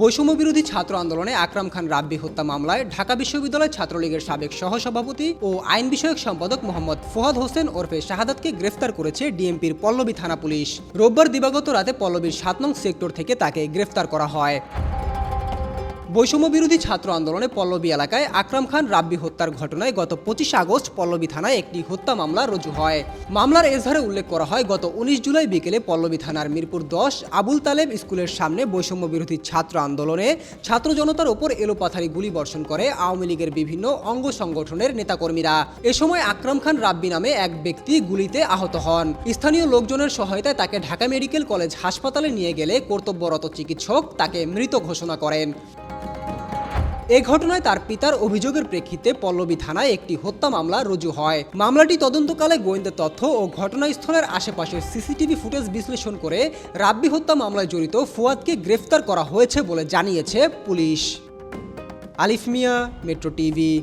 বৈষম্য বিরোধী ছাত্র আন্দোলনে আকরাম খান রাব্বি হত্যা মামলায় ঢাকা বিশ্ববিদ্যালয় ছাত্রলীগের সাবেক সহসভাপতি ও আইন বিষয়ক সম্পাদক মোহাম্মদ ফোহাদ হোসেন ওরফে শাহাদাতকে গ্রেফতার করেছে ডিএমপির পল্লবী থানা পুলিশ। রোববার দিবাগত রাতে পল্লবীর সাত নং সেক্টর থেকে তাকে গ্রেফতার করা হয়। বৈষম্য বিরোধী ছাত্র আন্দোলনে পল্লবী এলাকায় আকরাম খান রাব্বি হত্যার ঘটনায় গত পঁচিশ আগস্ট পল্লবী থানায় একটি হত্যা মামলা রুজু হয়। মামলার এজাহারে উল্লেখ করা হয়, গত উনিশ জুলাই বিকেলে পল্লবী থানার মিরপুর দশ আবুল তালেব স্কুলের সামনে বৈষম্য বিরোধী ছাত্র আন্দোলনে ছাত্র জনতার ওপর এলোপাথারি গুলি বর্ষণ করে আওয়ামী লীগের বিভিন্ন অঙ্গ সংগঠনের নেতাকর্মীরা। এ সময় আকরাম খান রাব্বি নামে এক ব্যক্তি গুলিতে আহত হন। স্থানীয় লোকজনের সহায়তায় তাকে ঢাকা মেডিকেল কলেজ হাসপাতালে নিয়ে গেলে কর্তব্যরত চিকিৎসক তাকে মৃত ঘোষণা করেন। এ ঘটনায় তার পিতার অভিযোগের প্রেক্ষিতে পল্লবী থানায় একটি হত্যা মামলা রুজু হয়। মামলাটি তদন্তকালে গোয়েন্দা তথ্য ও ঘটনাস্থলের আশেপাশের সিসিটিভি ফুটেজ বিশ্লেষণ করে রাব্বি হত্যা মামলায় জড়িত ফুয়াদকে গ্রেফতার করা হয়েছে বলে জানিয়েছে পুলিশ। আলিফ মিয়া, মেট্রো টিভি।